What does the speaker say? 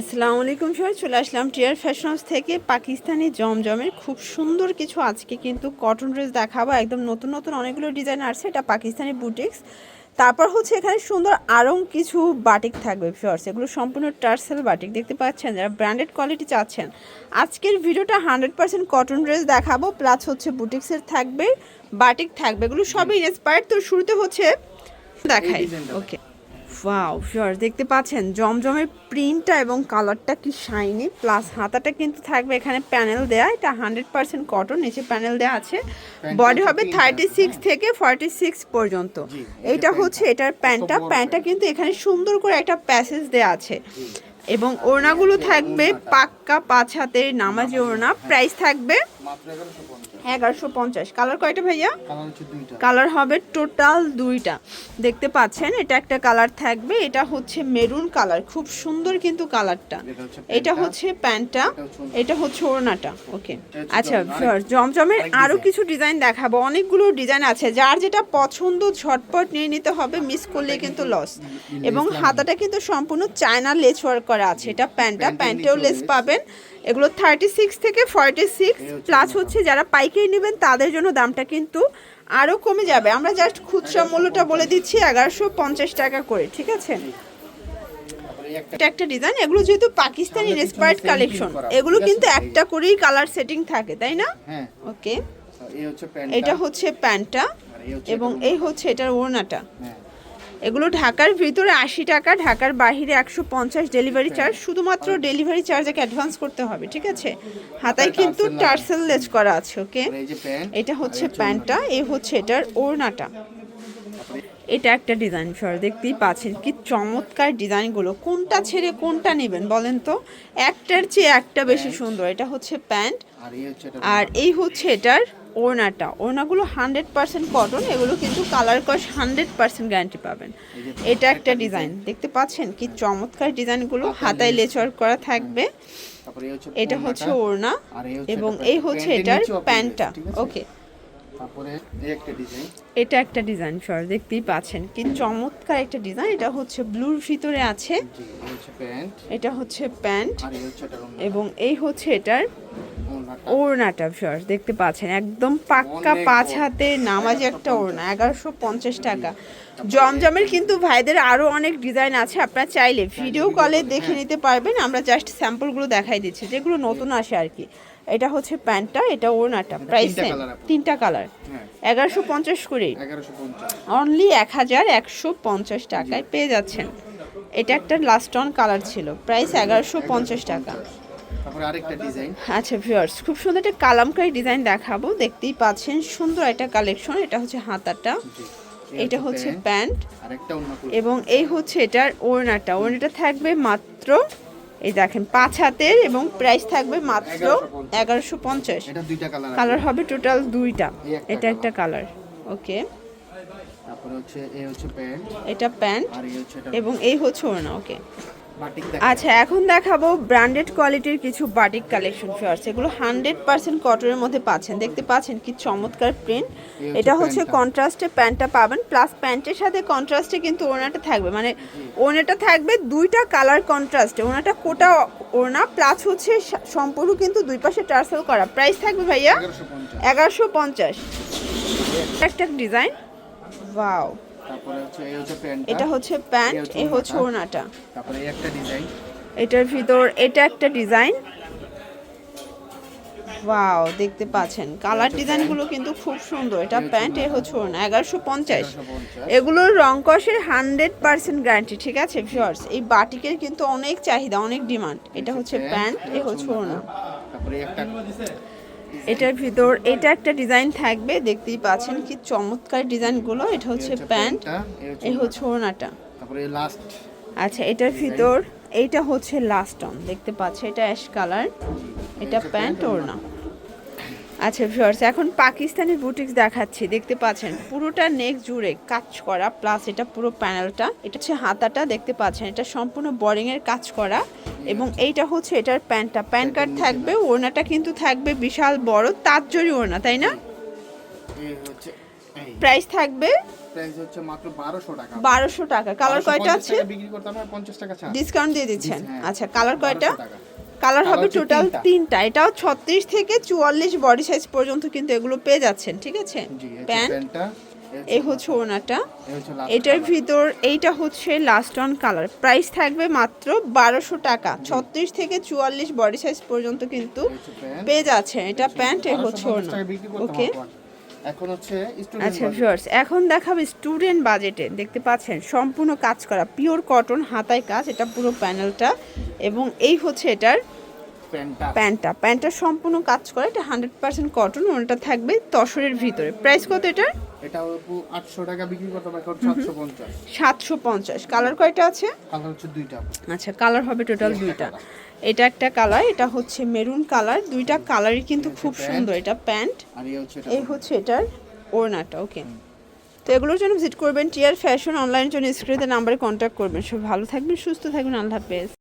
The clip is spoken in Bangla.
আসসালামু আলাইকুম সবাই চলে আসলাম টিয়ার ফ্যাশন হাউস থেকে পাকিস্তানি জমজমের খুব সুন্দর কিছু আজকে কিন্তু কটন ড্রেস দেখাবো। একদম নতুন নতুন অনেকগুলো ডিজাইন আসছে এটা পাকিস্তানি বুটিক্স তারপর হচ্ছে এখানে সুন্দর আরও কিছু বাটিক থাকবে ফিওর্স এগুলো সম্পূর্ণ টার্সেল বাটিক দেখতে পাচ্ছেন? যারা ব্র্যান্ডেড কোয়ালিটি চাচ্ছেন আজকের ভিডিওটা হান্ড্রেড পার্সেন্ট কটন ড্রেস দেখাবো প্লাস হচ্ছে বুটিক্সের থাকবে বাটিক থাকবে এগুলো সবই ইন্সপায়ার্ড তো শুরুতে হচ্ছে দেখাই। ওকে ওয়াও শিওর দেখতে পাচ্ছেন জমজমের প্রিন্টটা এবং কালারটা কি শাইনি প্লাস হাতাটা কিন্তু থাকবে এখানে প্যানেল দেয়া এটা হান্ড্রেড পার্সেন্ট কটন নিচে প্যানেল দেওয়া আছে। বডি হবে থার্টি সিক্স থেকে ফর্টি সিক্স পর্যন্ত এইটা হচ্ছে এটার প্যান্টটা প্যান্টটা কিন্তু এখানে সুন্দর করে একটা প্যাসেজ দেওয়া আছে। এবং ওড়নাগুলো থাকবে পাক্কা পাঁচ হাতের নামাজি ওড়না প্রাইস থাকবে এগারোশো পঞ্চাশ। কালার কয়টা ভাইয়া? কালার হবে টোটাল দুইটা। দেখতে পাচ্ছেন এটা একটা কালার থাকবে। এটা হচ্ছে মেরুন কালার খুব সুন্দর কিন্তু কালারটা এটা হচ্ছে প্যান্টটা, এটা হচ্ছে ওড়নাটা। ওকে আচ্ছা viewers, জমজমের আরেক আরও কিছু ডিজাইন দেখাবো। অনেকগুলো ডিজাইন আছে। যার যেটা পছন্দ ঝটপট নিয়ে নিতে হবে। মিস করলে কিন্তু লস এবং হাতাটা কিন্তু সম্পূর্ণ চায়না লেস ওয়ার্ক করা আছে। এটা প্যান্টটা প্যান্টেও লেস পাবেন। এগুলো থার্টি সিক্স থেকে ফর্টি সিক্স প্লাস হচ্ছে যারা পাইকারি নেবেন তাদের জন্য দামটা কিন্তু আরও কমে যাবে। আমরা জাস্ট খুচরা মূল্যটা বলে দিচ্ছি এগারোশো পঞ্চাশ টাকা করে ঠিক আছে? একটা এটা একটা ডিজাইন এগুলো যেহেতু পাকিস্তানি ইন্সপায়ার্ড কালেকশন এগুলো কিন্তু একটা করেই কালার সেটিং থাকে তাই না? হ্যাঁ। ওকে প্যান্ট এটা হচ্ছে প্যান্টটা এবং এই হচ্ছে এটার ওড়নাটা। হ্যাঁ। এগুলো ঢাকার ভিতরে আশি টাকা ঢাকার বাহিরে একশো পঞ্চাশ ডেলিভারি চার্জ শুধুমাত্র ডেলিভারি চার্জ একে অ্যাডভান্স করতে হবে ঠিক আছে? হাতায় কিন্তু টার্সেল। লেজ করা আছে ওকে প্যান্ট এটা হচ্ছে প্যান্টটা এ হচ্ছে এটার ওড়নাটা। এটা একটা ডিজাইন সর দেখতেই পাচ্ছেন কি চমৎকার ডিজাইনগুলো কোনটা ছেড়ে কোনটা নেবেন বলেন তো? একটার চেয়ে একটা বেশি সুন্দর। এটা হচ্ছে প্যান্ট আর এই হচ্ছে এটার ওড়নাটা। ওড়নাগুলো হান্ড্রেড পার্সেন্ট কটন এগুলো কিন্তু কালার কস হান্ড্রেড পার্সেন্ট গ্যারান্টি পাবেন। এটা একটা ডিজাইন দেখতে পাচ্ছেন কি চমৎকার ডিজাইনগুলো হাতায় লেচর করা থাকবে। এটা হচ্ছে ওড়না এবং এই হচ্ছে এটার প্যান্টটা। ওকে তারপরে এই একটা ডিজাইন এটা একটা ডিজাইন সর দেখতেই পাচ্ছেন। কি চমৎকার একটা ডিজাইন এটা হচ্ছে ব্লুর ভিতরে আছে। এটা হচ্ছে প্যান্ট। এবং এই হচ্ছে এটার ওড়নাটা ওড়নাটা দেখতে পাচ্ছেন একদম পাক্কা পাঁচ। হাতের নামাজি একটা ওড়না এগারোশো পঞ্চাশ টাকা। জমজমের কিন্তু ভাইদের আরও অনেক ডিজাইন আছে আপনারা চাইলে ভিডিও কলে দেখে নিতে পারবেন আমরা জাস্ট স্যাম্পলগুলো দেখাই দিচ্ছি যেগুলো নতুন আসে আর কি। এটা হচ্ছে প্যান্টটা এটা ওড়নাটা প্রাইস। তিনটা কালার হ্যাঁ। এগারোশো পঞ্চাশ করে। অনলি এক হাজার একশো পঞ্চাশ টাকায় পেয়ে যাচ্ছেন। এটা একটা লাস্ট অন কালার ছিল প্রাইস এগারোশো পঞ্চাশ টাকা। তারপরে আরেকটা ডিজাইন আচ্ছা ভিউয়ার্স খুব সুন্দর একটা কালামকারি ডিজাইন দেখাবো। দেখতেই পাচ্ছেন সুন্দর একটা কালেকশন এটা হচ্ছে হাতাটা। এটা হচ্ছে প্যান্ট এবং এই হচ্ছে এটার ওড়নাটা। ওড়নাটা থাকবে মাত্র এই দেখেন পাঁচ হাতের এবং প্রাইস থাকবে মাত্র এগারোশো পঞ্চাশ। কালার হবে টোটাল দুইটা। এটা একটা কালার ওকে এটা প্যান্ট এবং এই হচ্ছে ওড়না ওকে আচ্ছা এখন দেখাবো ব্র্যান্ডেড কোয়ালিটির কিছু বাটিক কালেকশন ফেয়ার্স এগুলো হান্ড্রেড পার্সেন্ট কটনের মধ্যে পাচ্ছেন। দেখতে পাচ্ছেন কি চমৎকার প্রিন্ট এটা হচ্ছে কন্ট্রাস্টে প্যান্টটা। পাবেন। প্লাস প্যান্টের সাথে কন্ট্রাস্টে কিন্তু ওড়নাটা থাকবে। মানে ওড়নাটা থাকবে দুইটা কালার কন্ট্রাস্টে ওড়নাটা কোটা ওড়না প্লাস হচ্ছে সম্পূর্ণ কিন্তু দুই পাশে টার্সেল করা। প্রাইস থাকবে ভাইয়া? এগারোশো পঞ্চাশ। একটা ডিজাইন ওয়াও তারপরে হচ্ছে এই হচ্ছে প্যান্ট এটা হচ্ছে প্যান্ট এই হচ্ছে ওড়নাটা। ওড়নাটা। তারপরে এই একটা ডিজাইন। এটার ভিতর এটা একটা ডিজাইন। ওয়াও দেখতে পাচ্ছেন। কালার ডিজাইনগুলো কিন্তু খুব সুন্দর। এটা প্যান্ট এ হচ্ছে ওড়না। এগারোশো পঞ্চাশ। এগুলোর রং কষের হান্ড্রেড পার্সেন্ট গ্যারান্টি ঠিক আছে ভিউয়ার্স? এই বাটিকের কিন্তু অনেক চাহিদা অনেক ডিমান্ড। এটা হচ্ছে প্যান্ট এ হচ্ছে ওড়না। তারপরে একটা এটার ভিতর এটা একটা ডিজাইন থাকবে দেখতেই পাচ্ছেন কি চমৎকার ডিজাইনগুলো। এটা হচ্ছে প্যান্ট এ হচ্ছে ওড়নাটা। তারপরে লাস্ট আচ্ছা এটার ভিতর এইটা হচ্ছে লাস্ট অন দেখতে পাচ্ছে এটা অ্যাশ কালার এটা প্যান্ট ওড়না। আচ্ছা ভিউয়ার্স এখন পাকিস্তানি বুটিক্স দেখাচ্ছি দেখতে পাচ্ছেন পুরোটা নেক জুড়ে কাজ করা প্লাস এটা পুরো প্যানেলটা এটা হচ্ছে হাতাটা দেখতে পাচ্ছেন এটা সম্পূর্ণ বোরিং এর কাজ করা এবং এইটা হচ্ছে এটার প্যান্টটা প্যান্ট কার্ড থাকবে ওড়নাটা কিন্তু থাকবে বিশাল বড় তাঁত জরি ওড়না তাই না? প্রাইস থাকবে প্রাইস হচ্ছে মাত্র বারোশো টাকা। কালার কয়টা আছে? বিক্রি করতে আমরা পঞ্চাশ টাকা ছাড়। ডিসকাউন্ট দিয়ে দিচ্ছেন। হ্যাঁ। আচ্ছা কালার কয়টা? 1200 টাকা। কালার হবে টোটাল তিনটা। এটাও ছত্রিশ থেকে চুয়াল্লিশ বডি সাইজ পর্যন্ত কিন্তু এগুলো পেয়ে যাচ্ছেন ঠিক আছে? প্যান্ট প্যান্টটা এই হচ্ছে ওনাটা এটার ভিতর এইটা হচ্ছে লাস্ট অন কালার প্রাইস থাকবে মাত্র বারোশো টাকা। ছত্রিশ থেকে চুয়াল্লিশ বডি সাইজ পর্যন্ত কিন্তু পেয়ে যাচ্ছেন এটা প্যান্ট এ হচ্ছে ওনা। ওকে। এখন হচ্ছে স্টুডেন্ট আচ্ছা ভিউয়ার্স এখন দেখাবো স্টুডেন্ট বাজেটে দেখতে পাচ্ছেন সম্পূর্ণ কাজ করা। পিওর কটন হাতায় কাজ এটা পুরো প্যানেলটা এবং এই হচ্ছে এটার প্যান্টটা প্যান্টটা সম্পূর্ণ কাজ করা এটা হান্ড্রেড পার্সেন্ট কটন ওনাটা থাকবে তসরের ভিতরে। প্রাইস কত এটার? এটা আপু আটশো টাকা বিক্রি করতাম এখন সাতশো পঞ্চাশ। সাতশো পঞ্চাশ। কালার কয়টা আছে? কালার হচ্ছে দুইটা আচ্ছা কালার হবে টোটাল দুইটা এটা একটা কালার এটা হচ্ছে মেরুন কালার দুইটা কালারই কিন্তু খুব সুন্দর এটা প্যান্ট। আর এই হচ্ছে এটা এই হচ্ছে এটার ওড়নাটা ওকে। তো এগুলোর জন্য ভিজিট করবেন টিয়ার ফ্যাশন অনলাইনের জন্য স্ক্রিনে নাম্বারে কন্ট্যাক্ট করবেন। সব ভালো থাকবেন সুস্থ থাকবেন আল্লাহ হাফেজ।